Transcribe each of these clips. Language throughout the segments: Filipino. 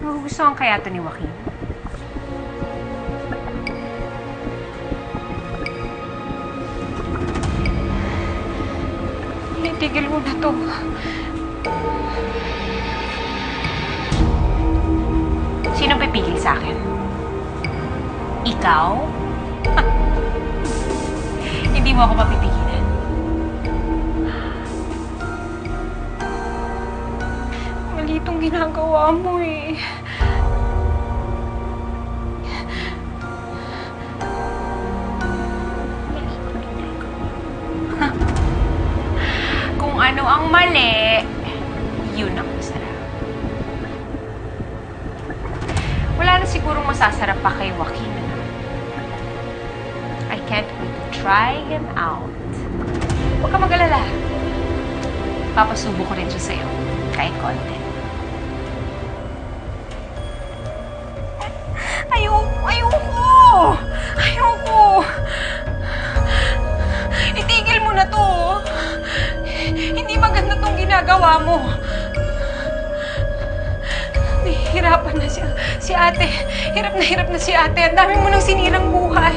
Magugustuhan kaya to ni Joaquin? Itigil mo na to. Sino pipigil sa akin? Ikaw? Hindi mo ako mapipigilan. Mali itong ginagawa mo eh. Kung ano ang mali, yun ang masarap. Wala na sigurong masasarap pa kay Joaquin. I can't wait to try him out. Huwag ka mag-alala. Papasubo ko rin siya sa'yo. Kahit konti. Ginagawa mo. Nahihirapan na si, si ate. Hirap na hirap na si ate. Ang dami mo nang sinirang buhay.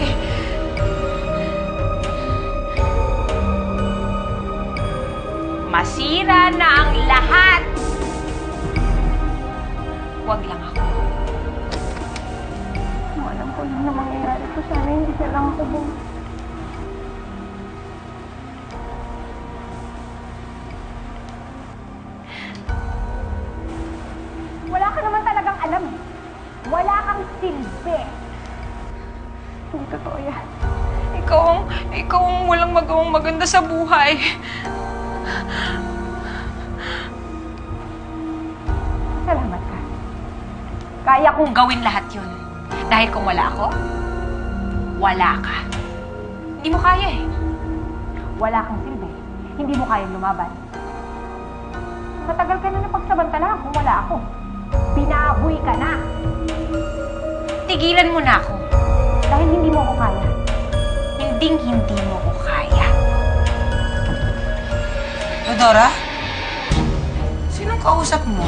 Masira na ang lahat. Huwag lang ako. Alam ko lang na mangyayari ko. Sana hindi siya lang ako bum... silbi. Hindi totoo yan. Ikaw ang, ikaw ang walang magawang maganda sa buhay. Salamat ka. Kaya kong gawin lahat yun. Dahil kung wala ako, wala ka. Hindi mo kaya eh. Wala kang silbi. Hindi mo kayang lumaban. Matagal ka na napagsabantala kung wala ako. Binaboy ka na Tigilan mo na ako. dahil hindi mo ako kaya. Hinding hindi mo ko kaya. Rodora? Sinong kausap mo?